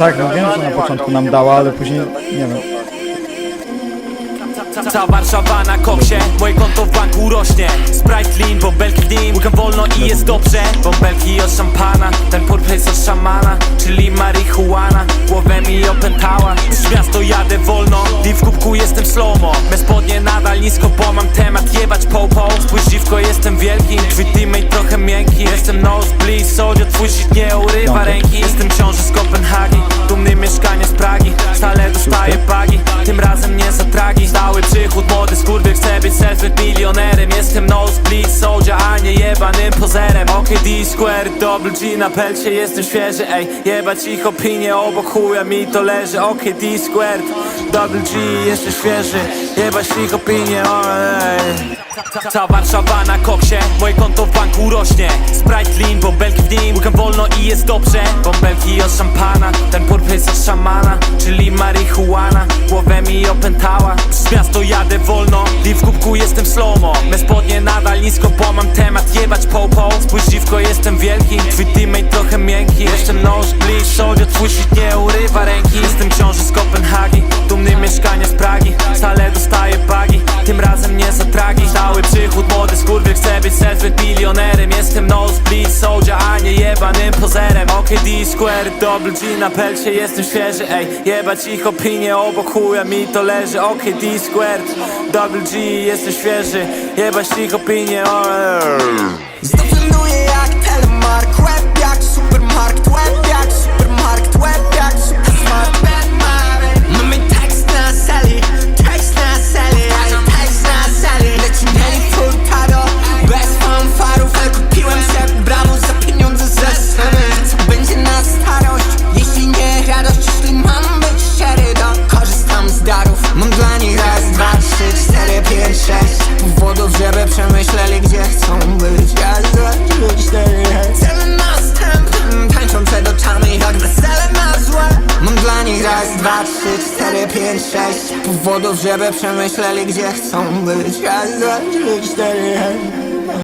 Tak, no wiem, że na początku nam dała, ale później, nie wiem. Cała Warszawa na koksie, moje konto w banku rośnie. Sprite lean, bąbelki dim, łykam wolno i jest dobrze. Bąbelki od szampana, ten purple od szamana Czyli marihuana, głowę mi opętała Przez miasto jadę wolno, i w kubku jestem slomo nisko, bo mam temat jebać po-po Spójrz dziwko, jestem wielki, twój teammate trochę miękki Jestem nosebleed, sodio, twój shit nie urywa ręki Jestem ciąży z Kopenhagi, dumny mieszkanie z Pragi Stale dostaję bagi, tym razem nie za tragi Stały przychód, młody skurwy, chcę być self milionerem Jestem nosebleed, soldier, a nie jebanym pozerem OKD Square, double G na pelcie, jestem świeży, ej Jebać ich opinie, obok chuja mi to leży OKD Square, double G, jestem świeży. Jebać ich opinie, o, ej Cała Warszawa na koksie, moje konto w banku rośnie. Sprite lean, bąbelki w nim, łykam wolno i jest dobrze. Bąbelki od szampana, ten purple jest od szamana Czyli marihuana, głowę mi opętała Przez miasto jadę wolno, i w kubku jestem slomo Me spodnie nadal nisko, bo mam temat jebać po-po. Spójrz dziwko, jestem wielki, twój teammate trochę miękki. Jestem nosebleed, soldier, OKD Square, double G na pelcie, jestem świeży, ej. Jebać ich opinie, obok chuja mi to leży. OKD Square, double G, jestem świeży. Jebać ich opinie, o, dwa, trzy, cztery, pięć, sześć. Powodów, żeby przemyśleli gdzie chcą być. Raz, dwa, trzy, cztery